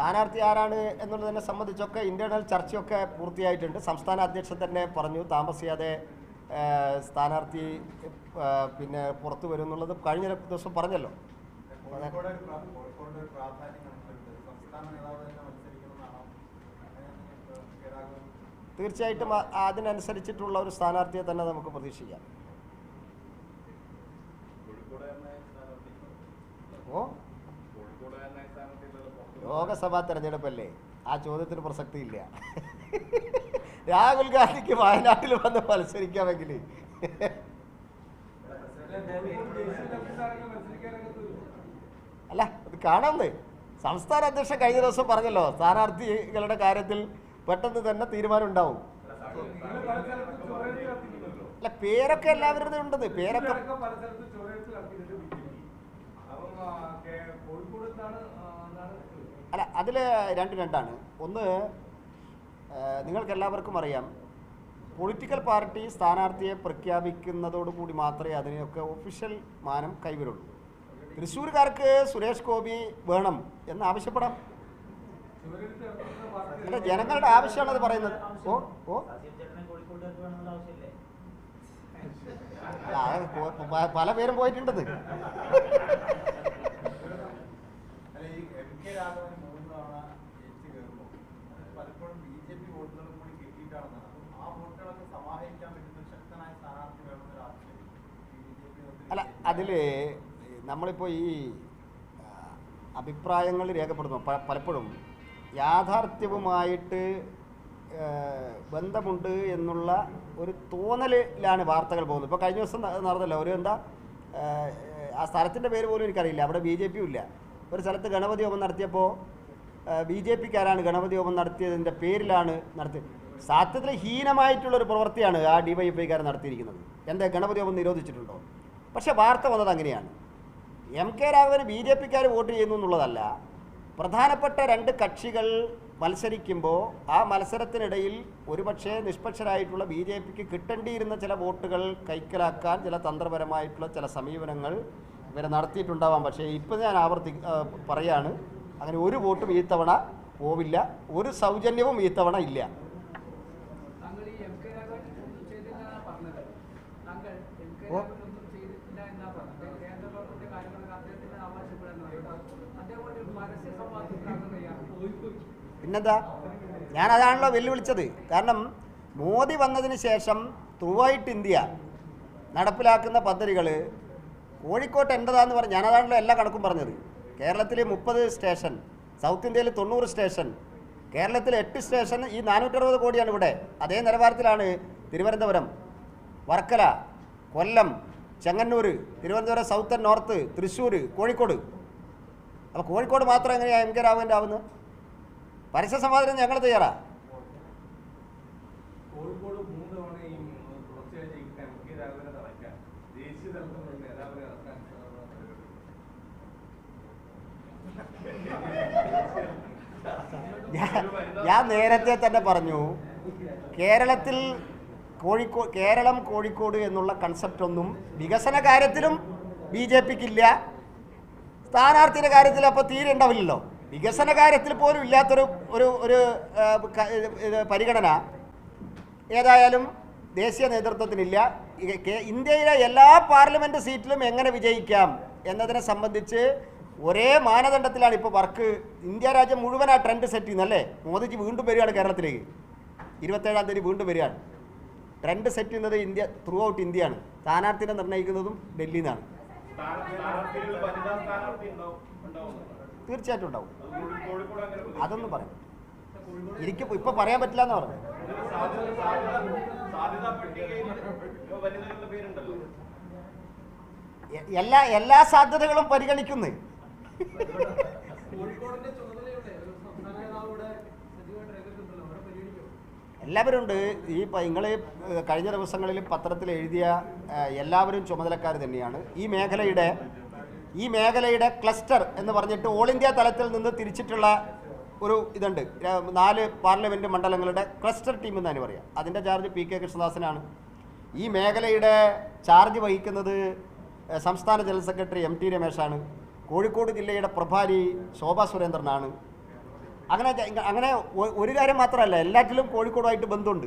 സ്ഥാനാർത്ഥി ആരാണ് എന്നുള്ളതിനെ സംബന്ധിച്ചൊക്കെ ഇന്റേണൽ ചർച്ചയൊക്കെ പൂർത്തിയായിട്ടുണ്ട്. സംസ്ഥാന അധ്യക്ഷൻ തന്നെ പറഞ്ഞു താമസിയാതെ സ്ഥാനാർത്ഥി പിന്നെ പുറത്തു വരും എന്നുള്ളത് കഴിഞ്ഞ ദിവസം പറഞ്ഞല്ലോ. തീർച്ചയായിട്ടും അതിനനുസരിച്ചിട്ടുള്ള ഒരു സ്ഥാനാർത്ഥിയെ തന്നെ നമുക്ക് പ്രതീക്ഷിക്കാം. ഓ കോഴിക്കോട് തന്നെ സ്ഥാനാർത്ഥിയുള്ളത് പുറത്ത് ലോകസഭാ തെരഞ്ഞെടുപ്പല്ലേ? ആ ചോദ്യത്തിന് പ്രസക്തി ഇല്ല രാഹുൽ ഗാന്ധിക്ക് വയനാട്ടിൽ വന്ന് മത്സരിക്കാമെങ്കിൽ അല്ല അത് കാണാമെന്നേ. സംസ്ഥാന അധ്യക്ഷൻ കഴിഞ്ഞ ദിവസം പറഞ്ഞല്ലോ സ്ഥാനാർത്ഥികളുടെ കാര്യത്തിൽ പെട്ടെന്ന് തന്നെ തീരുമാനം ഉണ്ടാവും. അല്ല പേരൊക്കെ എല്ലാവരുടെ ഉണ്ടെന്ന് പേരൊക്കെ അല്ല അതിൽ രണ്ട് രണ്ടാണ്. ഒന്ന് നിങ്ങൾക്കെല്ലാവർക്കും അറിയാം പൊളിറ്റിക്കൽ പാർട്ടി സ്ഥാനാർത്ഥിയെ പ്രഖ്യാപിക്കുന്നതോടുകൂടി മാത്രമേ അതിനെയൊക്കെ ഒഫീഷ്യൽ മാനം കൈവരുള്ളൂ. തൃശ്ശൂർക്കാർക്ക് സുരേഷ് ഗോപി വേണം എന്ന് ആവശ്യപ്പെടാം അല്ല ജനങ്ങളുടെ ആവശ്യമാണത് അത് പറയുന്നത്. ഓ ഓ. പല പേരും പോയിട്ടുണ്ടെന്ന് അല്ല ഈ എം കെ രാഘവൻ മൂന്ന് തവണ ജയിച്ചു കയറുമ്പോൾ പലപ്പോഴും ബി ജെ പി വോട്ടുകളും കൂടി കിട്ടിയിട്ടാണെന്നാണ് അപ്പം ആ വോട്ടുകളൊക്കെ സമാഹരിക്കാൻ പറ്റുന്ന ഒരു ശക്തനായ സ്ഥാനാർത്ഥി വേണമെന്നൊരു ആവശ്യം ബി ജെ പി അല്ല അതിൽ നമ്മളിപ്പോൾ ഈ അഭിപ്രായങ്ങൾ രേഖപ്പെടുത്തുന്നു പലപ്പോഴും യാഥാർത്ഥ്യവുമായിട്ട് ബന്ധമുണ്ട് എന്നുള്ള ഒരു തോന്നലിലാണ് വാർത്തകൾ പോകുന്നത്. ഇപ്പോൾ കഴിഞ്ഞ ദിവസം നടന്നല്ലോ ഒരു എന്താ ആ, സ്ഥലത്തിന്റെ പേര് പോലും എനിക്കറിയില്ല. അവിടെ ബി ജെ പിയും ഇല്ല. ഒരു സ്ഥലത്ത് ഗണപതി ഹോമം നടത്തിയപ്പോൾ ബി ജെ പിക്കാരാണ് ഗണപതി ഹോമം നടത്തിയതിന്റെ പേരിലാണ് നടത്തിയത് സത്യത്തിൽ ഹീനമായിട്ടുള്ളൊരു പ്രവൃത്തിയാണ് ആ ഡി വൈ എഫ് ഐക്കാരൻ നടത്തിയിരിക്കുന്നത്. എന്താ ഗണപതി ഹോമം നിരോധിച്ചിട്ടുണ്ടോ? പക്ഷേ വാർത്ത വന്നത് അങ്ങനെയാണ്. എം കെ രാഘവന് ബി ജെ പിക്കാർ വോട്ട് ചെയ്യുന്നു എന്നുള്ളതല്ല പ്രധാനപ്പെട്ട രണ്ട് കക്ഷികൾ മത്സരിക്കുമ്പോൾ ആ മത്സരത്തിനിടയിൽ ഒരുപക്ഷെ നിഷ്പക്ഷരായിട്ടുള്ള ബി ജെ പിക്ക് കിട്ടേണ്ടിയിരുന്ന ചില വോട്ടുകൾ കൈക്കലാക്കാൻ ചില തന്ത്രപരമായിട്ടുള്ള ചില സമീപനങ്ങൾ ഇവരെ നടത്തിയിട്ടുണ്ടാവാം. പക്ഷേ ഇപ്പം ഞാൻ ആവർത്തി പറയാണ് അങ്ങനെ ഒരു വോട്ടും ഈ തവണ പോവില്ല ഒരു സൗജന്യവും ഈ തവണ ഇല്ല താങ്കൾ ഈ എം കെ രാഘവൻ ഒന്നും ചെയ്തില്ലെന്നാണ് പറഞ്ഞത് താങ്കൾ എം കെ ഓ. രാഘവൻ ഒന്നും ചെയ്തിട്ടില്ല എന്നാ പറഞ്ഞത് കേന്ദ്ര ഗവൺമെന്റ് കാര്യങ്ങളൊക്കെ അദ്ദേഹത്തിന് ആവശ്യപ്പെടുന്നു ഞാൻ അതാണല്ലോ പിന്നെന്താ വെല്ലുവിളിച്ചത്. കാരണം മോദി വന്നതിന് ശേഷം ത്രൂവായിട്ട് ഇന്ത്യ നടപ്പിലാക്കുന്ന പദ്ധതികൾ കോഴിക്കോട്ട് എന്റെതാന്ന് പറഞ്ഞ് ഞാനതാണല്ലോ എല്ലാ കണക്കും പറഞ്ഞത്. കേരളത്തിൽ മുപ്പത് സ്റ്റേഷൻ സൗത്ത് ഇന്ത്യയിൽ തൊണ്ണൂറ് സ്റ്റേഷൻ കേരളത്തിൽ എട്ട് സ്റ്റേഷൻ ഈ നാനൂറ്ററുപത് കോടിയാണ് ഇവിടെ. അതേ നിലവാരത്തിലാണ് Thiruvananthapuram Varkala Kollam Chengannur Thiruvananthapuram south and north Thrissur Kozhikode. അപ്പോൾ കോഴിക്കോട് മാത്രം എങ്ങനെയാണ് എം കെ രാഘവന്റെ ആവുന്നത് പരസ്യ സമാധാനം ഞങ്ങൾ തയ്യാറാ? ഞാൻ നേരത്തെ തന്നെ പറഞ്ഞു കേരളത്തിൽ കോഴിക്കോ കേരളം കോഴിക്കോട് എന്നുള്ള കൺസെപ്റ്റ് ഒന്നും വികസന കാര്യത്തിലും ബി ജെ പിക്കില്ല. സ്ഥാനാർത്ഥിയുടെ കാര്യത്തിൽ അപ്പോൾ തീരെ ഉണ്ടാവില്ലല്ലോ. വികസന കാര്യത്തിൽ പോലും ഇല്ലാത്തൊരു ഒരു ഒരു പരിഗണന ഏതായാലും ദേശീയ നേതൃത്വത്തിനില്ല. ഇന്ത്യയിലെ എല്ലാ പാർലമെന്റ് സീറ്റിലും എങ്ങനെ വിജയിക്കാം എന്നതിനെ സംബന്ധിച്ച് ഒരേ മാനദണ്ഡത്തിലാണ് ഇപ്പോൾ വർക്ക്. ഇന്ത്യ രാജ്യം മുഴുവൻ ആ ട്രെൻഡ് സെറ്റ് ചെയ്യുന്നല്ലേ മോദിജി വീണ്ടും വരികയാണ് കേരളത്തിലേക്ക്. ഇരുപത്തേഴാം തീയതി വീണ്ടും വരികയാണ്. ട്രെൻഡ് സെറ്റ് ചെയ്യുന്നത് ഇന്ത്യ ത്രൂ ഔട്ട് ഇന്ത്യയാണ്. സ്ഥാനാർത്ഥിനെ നിർണയിക്കുന്നതും ഡൽഹിയിൽ നിന്നാണ് തീർച്ചയായിട്ടും ഉണ്ടാവും. അതൊന്നും പറയാം എനിക്ക് ഇപ്പൊ പറയാൻ പറ്റില്ല എന്ന് പറഞ്ഞു എല്ലാ എല്ലാ സാധ്യതകളും പരിഗണിക്കുന്നു. എല്ലാവരും ഉണ്ട് ഈ നിങ്ങൾ കഴിഞ്ഞ ദിവസങ്ങളിൽ പത്രത്തിൽ എഴുതിയ എല്ലാവരും ചുമതലക്കാർ തന്നെയാണ്. ഈ മേഖലയുടെ ഈ മേഖലയുടെ ക്ലസ്റ്റർ എന്ന് പറഞ്ഞിട്ട് ഓൾ ഇന്ത്യ തലത്തിൽ നിന്ന് തിരിച്ചിട്ടുള്ള ഒരു ഇതുണ്ട്. നാല് പാർലമെന്റ് മണ്ഡലങ്ങളുടെ ക്ലസ്റ്റർ ടീം എന്നാണ് പറയാം അതിന്റെ ചാർജ് പി കെ കൃഷ്ണദാസനാണ്. ഈ മേഖലയുടെ ചാർജ് വഹിക്കുന്നത് സംസ്ഥാന ജനറൽ സെക്രട്ടറി എം ടി രമേശാണ്. കോഴിക്കോട് ജില്ലയുടെ പ്രഭാരി ശോഭാ സുരേന്ദ്രനാണ്. അങ്ങനെ അങ്ങനെ ഒരു കാര്യം മാത്രമല്ല എല്ലാറ്റിലും കോഴിക്കോടുമായിട്ട് ബന്ധമുണ്ട്.